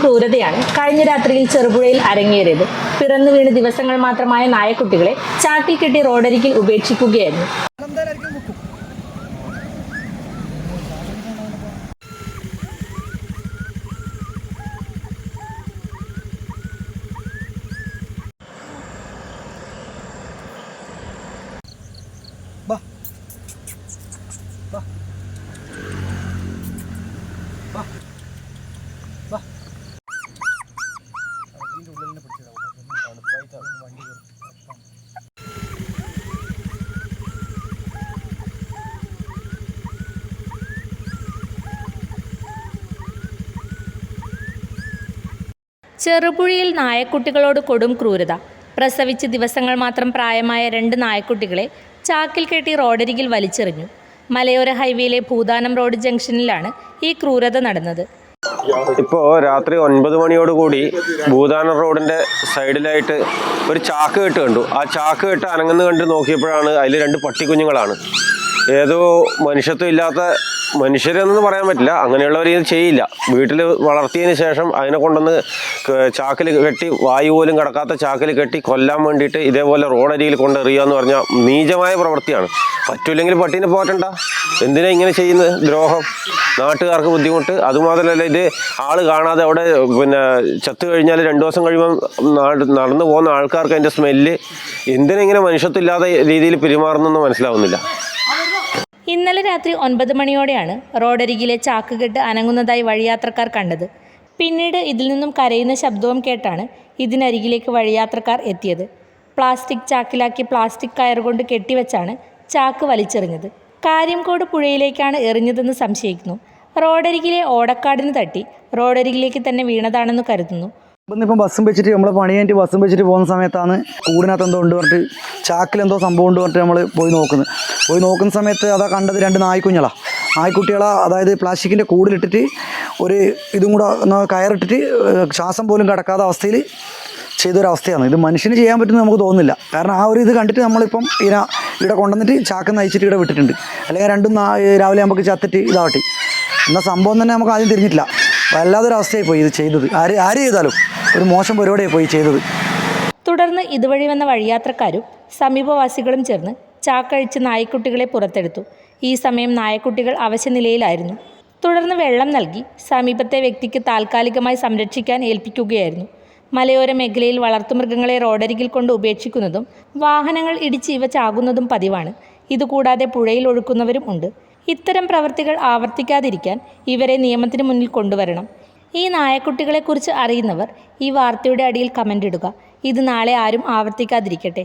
ക്രൂരതയാണ് കഴിഞ്ഞ രാത്രിയിൽ ചെറുപുഴയിൽ അരങ്ങേറിയത്. പിറന്നു വീണ് ദിവസങ്ങൾ മാത്രമായ നായക്കുട്ടികളെ ചാക്കിൽ കെട്ടി റോഡരികിൽ ഉപേക്ഷിക്കുകയായിരുന്നു. കയറും ചെറുപുഴയിൽ നായക്കുട്ടികളോട് കൊടും ക്രൂരത. പ്രസവിച്ച് ദിവസങ്ങൾ മാത്രം പ്രായമായ രണ്ട് നായക്കുട്ടികളെ ചാക്കിൽ കെട്ടി റോഡരികിൽ വലിച്ചെറിഞ്ഞു. മലയോര ഹൈവേയിലെ ഭൂതാനം റോഡ് ജംഗ്ഷനിലാണ് ഈ ക്രൂരത നടന്നത്. ഇപ്പോൾ രാത്രി ഒൻപത് മണിയോടുകൂടി ഭൂതാന റോഡിന്റെ സൈഡിലായിട്ട് ഒരു ചാക്ക് കെട്ട് കണ്ടു. ആ ചാക്ക് കെട്ട് അനങ്ങുന്ന കണ്ട് നോക്കിയപ്പോഴാണ് അതിൽ രണ്ട് പട്ടിക്കുഞ്ഞുങ്ങളാണ്. ഏതോ മനുഷ്യത്വം ഇല്ലാത്ത മനുഷ്യരെന്നൊന്നും പറയാൻ പറ്റില്ല. അങ്ങനെയുള്ളവർ ഇത് ചെയ്യില്ല. വീട്ടിൽ വളർത്തിയതിന് ശേഷം അതിനെ കൊണ്ടുവന്ന് ചാക്കിൽ കെട്ടി വായു പോലും കിടക്കാത്ത ചാക്കിൽ കെട്ടി കൊല്ലാൻ വേണ്ടിയിട്ട് ഇതേപോലെ റോഡരിയിൽ കൊണ്ട് എറിയുക എന്ന് പറഞ്ഞാൽ നീചമായ പ്രവൃത്തിയാണ്. പറ്റൂല്ലെങ്കിൽ പട്ടീനെ പോറ്റണ്ട. എന്തിനാ ഇങ്ങനെ ചെയ്യുന്നത്? ദ്രോഹം. നാട്ടുകാർക്ക് ബുദ്ധിമുട്ട്. അതുമാത്രമല്ല ഇത് ആൾ കാണാതെ അവിടെ പിന്നെ ചത്തു കഴിഞ്ഞാൽ രണ്ടു ദിവസം കഴിയുമ്പോൾ നടന്നു പോകുന്ന ആൾക്കാർക്ക് അതിന്റെ സ്മെല്ല് എന്തിനെങ്ങനെ മനുഷ്യത്വം ഇല്ലാത്ത രീതിയിൽ പെരുമാറുന്നെന്ന് മനസ്സിലാവുന്നില്ല. ഇന്നലെ രാത്രി ഒൻപത് മണിയോടെയാണ് റോഡരികിലെ ചാക്കുകെട്ട് അനങ്ങുന്നതായി വഴിയാത്രക്കാർ കണ്ടത്. പിന്നീട് ഇതിൽ നിന്നും കരയുന്ന ശബ്ദവും കേട്ടാണ് ഇതിനരികിലേക്ക് വഴിയാത്രക്കാർ എത്തിയത്. പ്ലാസ്റ്റിക് ചാക്കിലാക്കി പ്ലാസ്റ്റിക് കയർ കൊണ്ട് കെട്ടിവെച്ചാണ് ചാക്ക് വലിച്ചെറിഞ്ഞത്. കാര്യംകോട് പുഴയിലേക്കാണ് എറിഞ്ഞതെന്ന് സംശയിക്കുന്നു. റോഡരികിലെ ഓടക്കാടിന് തട്ടി റോഡരികിലേക്ക് തന്നെ വീണതാണെന്ന് കരുതുന്നു. ഇപ്പം ബസ്സും വെച്ചിട്ട് നമ്മൾ പണി കഴിഞ്ഞിട്ട് ബസ്സും വെച്ചിട്ട് പോകുന്ന സമയത്താണ് കൂടിനകത്ത് എന്തോ ഉണ്ട് പറഞ്ഞിട്ട് ചാക്കിൽ എന്തോ സംഭവം ഉണ്ട് പറഞ്ഞിട്ട് നമ്മൾ പോയി നോക്കുന്നത്. പോയി നോക്കുന്ന സമയത്ത് അതാ കണ്ടത് രണ്ട് നായ്ക്കുഞ്ഞളാ. നായ്ക്കുട്ടികളെ അതായത് പ്ലാസ്റ്റിക്കിന്റെ കൂടിലിട്ടിട്ട് ഒരു ഇതും കൂടെ കയറിട്ടിട്ട് ശ്വാസം പോലും കിടക്കാത്ത അവസ്ഥയിൽ ചെയ്തൊരവസ്ഥയാണ്. ഇത് മനുഷ്യന് ചെയ്യാൻ പറ്റുമെന്ന് നമുക്ക് തോന്നുന്നില്ല. കാരണം ആ ഒരു ഇത് കണ്ടിട്ട് നമ്മളിപ്പം ഇതിനെ ഇവിടെ കൊണ്ടുവന്നിട്ട് ചാക്ക് നയിച്ചിട്ട് ഇവിടെ വിട്ടിട്ടുണ്ട്. അല്ലെങ്കിൽ രണ്ടും നാ- രാവിലെ നമുക്ക് ചത്തിട്ട് ഇതാവട്ടെ. എന്ന സംഭവം തന്നെ നമുക്ക് ആദ്യം തിരിഞ്ഞിട്ടില്ല. വല്ലാതൊരവസ്ഥയായി പോയി ഇത് ചെയ്തത്. ആര് ആര് ചെയ്താലും ഒരു മോശം പരിപാടിയായി പോയി ചെയ്തത്. തുടർന്ന് ഇതുവഴി വന്ന വഴിയാത്രക്കാരും സമീപവാസികളും ചേർന്ന് ചാക്കഴിച്ച് നായ്ക്കുട്ടികളെ പുറത്തെടുത്തു. ഈ സമയം നായക്കുട്ടികൾ അവശനിലയിലായിരുന്നു തുടർന്ന് വെള്ളം നൽകി സമീപത്തെ വ്യക്തിക്ക് താൽക്കാലികമായി സംരക്ഷിക്കാൻ ഏൽപ്പിക്കുകയായിരുന്നു. മലയോര മേഖലയിൽ വളർത്തുമൃഗങ്ങളെ റോഡരികിൽ കൊണ്ട് ഉപേക്ഷിക്കുന്നതും വാഹനങ്ങൾ ഇടിച്ച് ഇവ ചാകുന്നതും പതിവാണ്. ഇതുകൂടാതെ പുഴയിൽ ഒഴുക്കുന്നവരും ഉണ്ട്. ഇത്തരം പ്രവൃത്തികൾ ആവർത്തിക്കാതിരിക്കാൻ ഇവരെ നിയമത്തിന് മുന്നിൽ കൊണ്ടുവരണം. ഈ നായക്കുട്ടികളെക്കുറിച്ച് അറിയുന്നവർ ഈ വാർത്തയുടെ അടിയിൽ കമന്റ് ഇടുക. ഇത് നാളെ ആരും ആവർത്തിക്കാതിരിക്കട്ടെ.